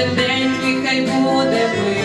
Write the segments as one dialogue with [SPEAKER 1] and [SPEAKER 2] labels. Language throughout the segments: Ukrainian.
[SPEAKER 1] кожен день твій буде мирний,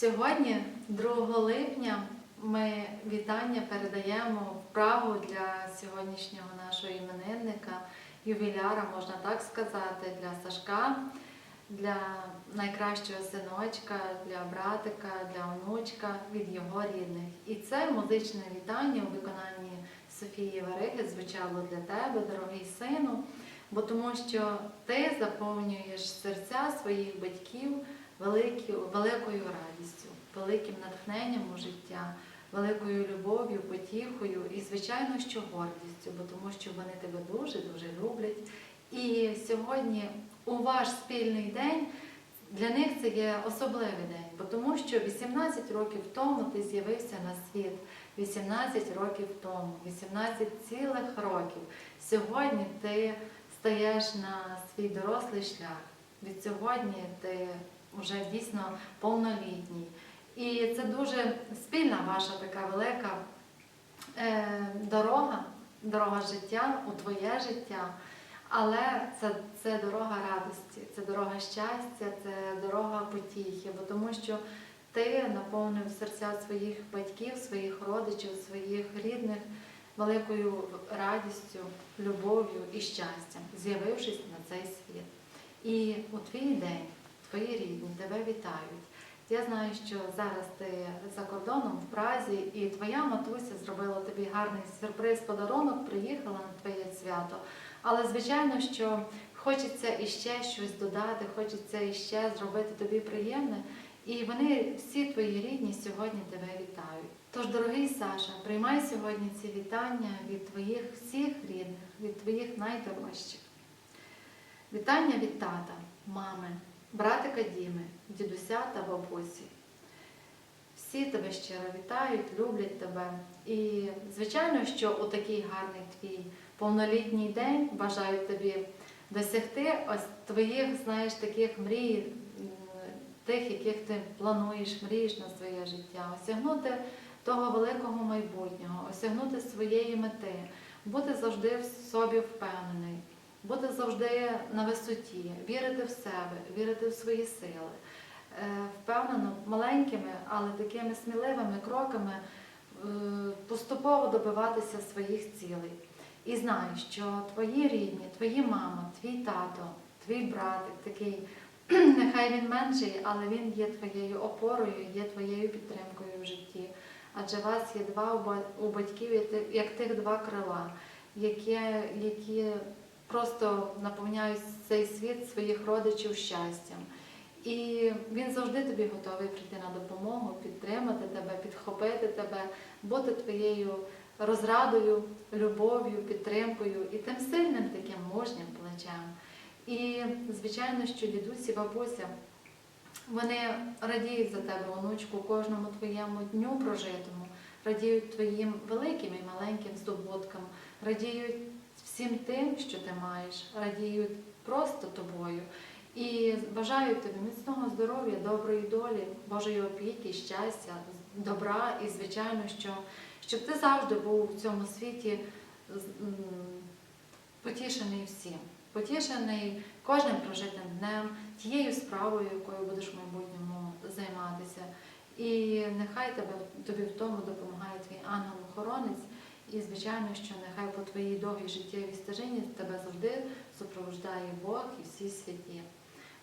[SPEAKER 2] Сьогодні, 2 липня, ми вітання передаємо в Прагу для сьогоднішнього нашого іменинника, ювіляра, можна так сказати, для Сашка, для найкращого синочка, для братика, для онучка від його рідних. І це музичне вітання у виконанні Софії Вариги звучало для тебе, дорогий сину, бо тому що ти заповнюєш серця своїх батьків великою, радістю, великим натхненням у життя, великою любов'ю, потіхою і, звичайно, що гордістю, бо тому що вони тебе дуже дуже люблять. І сьогодні у ваш спільний день для них це є особливий день, бо тому що 18 років тому ти з'явився на світ. 18 років тому, 18 цілих років. Сьогодні ти стаєш на свій дорослий шлях. Від сьогодні ти вже дійсно повнолітній. І це дуже спільна ваша така велика е, дорога, дорога життя у твоє життя. Але це, це дорога радості, це дорога щастя, це дорога потіхи, бо тому що ти наповнив серця своїх батьків, своїх родичів, своїх рідних великою радістю, любов'ю і щастям, з'явившись на цей світ. І у твій день твої рідні тебе вітають. Я знаю, що зараз ти за кордоном в Празі, і твоя матуся зробила тобі гарний сюрприз, подарунок, приїхала на твоє свято. Але звичайно, що хочеться іще щось додати, хочеться іще зробити тобі приємне. І вони всі твої рідні сьогодні тебе вітають. Тож, дорогий Саша, приймай сьогодні ці вітання від твоїх всіх рідних, від твоїх найдорожчих. Вітання від тата, мами, братика Діми, дідуся та бабусі. Всі тебе щиро вітають, люблять тебе. І звичайно, що у такий гарний твій повнолітній день бажають тобі досягти ось твоїх, знаєш, таких мрій, тих, яких ти плануєш, мрієш на своє життя, осягнути того великого майбутнього, осягнути своєї мети, бути завжди в собі впевнений, бути завжди на висоті, вірити в себе, вірити в свої сили. Е, Впевнено, маленькими, але такими сміливими кроками е, поступово добиватися своїх цілей. І знай, що твої рідні, твої мама, твій тато, твій братик такий, нехай він менший, але він є твоєю опорою, є твоєю підтримкою в житті. Адже вас є два у батьків, як тих два крила, які, які просто наповняють цей світ своїх родичів щастям. І він завжди тобі готовий прийти на допомогу, підтримати тебе, підхопити тебе, бути твоєю розрадою, любов'ю, підтримкою і тим сильним таким мужнім плечем. І, звичайно, що дідусь і бабуся, вони радіють за тебе, онучку, кожному твоєму дню прожитому, радіють твоїм великим і маленьким здобуткам, радіють всім тим, що ти маєш, радіють просто тобою. І бажаю тобі міцного здоров'я, доброї долі, Божої опіки, щастя, добра і, звичайно, що щоб ти завжди був в цьому світі потішений всім, потішений кожним прожитим днем, тією справою, якою будеш в майбутньому займатися. І нехай тебе тобі в тому допомагає твій ангел-охоронець. І, звичайно, що нехай по твоїй довгій життєвій стежині тебе завжди супроводжає Бог і всі святі.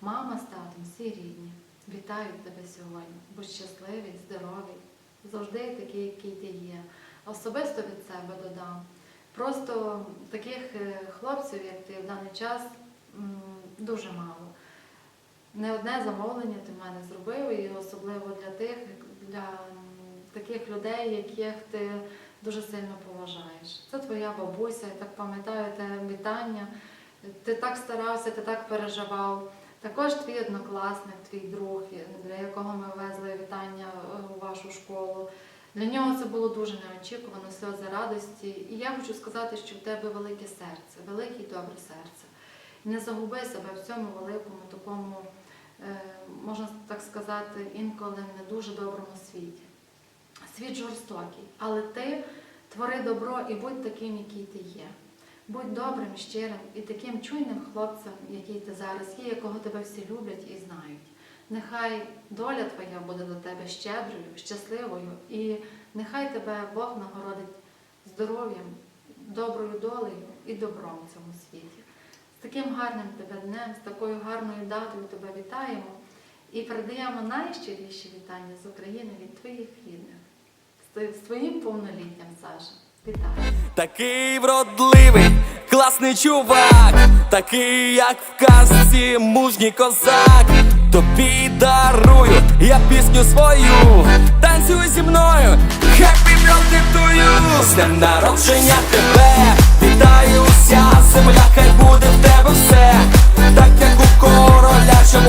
[SPEAKER 2] Мама з татом, всі рідні, вітають тебе сьогодні. Будь щасливий, здоровий, завжди такий, який ти є. Особисто від себе додам. Просто таких е, хлопців, як ти в даний час, дуже мало. Не одне замовлення ти в мене зробив, і особливо для тих, для таких людей, яких ти дуже сильно поважаєш. Це твоя бабуся, я так пам'ятаю те вітання. Ти так старався, ти так переживав. Також твій однокласник, твій друг, для якого ми везли вітання е, у вашу школу. Для нього це було дуже неочікувано, сльози радості. І я хочу сказати, що в тебе велике серце, велике і добре серце. Не загуби себе в цьому великому, такому, е, можна так сказати, інколи не дуже доброму світі. Світ жорстокий, але ти твори добро і будь таким, який ти є. Будь добрим, щирим і таким чуйним хлопцем, який ти зараз є, якого тебе всі люблять і знають. Нехай доля твоя буде до тебе щедрою, щасливою, і нехай тебе Бог нагородить здоров'ям, доброю долею і добром в цьому світі. З таким гарним тебе днем, з такою гарною датою тебе вітаємо і передаємо найщиріші вітання з України від твоїх рідних. З твоїм- повноліттям, Саша. Вітаю!
[SPEAKER 3] Такий вродливий, класний чувак, такий, як в казці, мужній козак. Тобі дарую я пісню свою, танцюй зі мною, to you З днем народження тебе, вітаю вся земля, хай буде в тебе все, так як у короля, що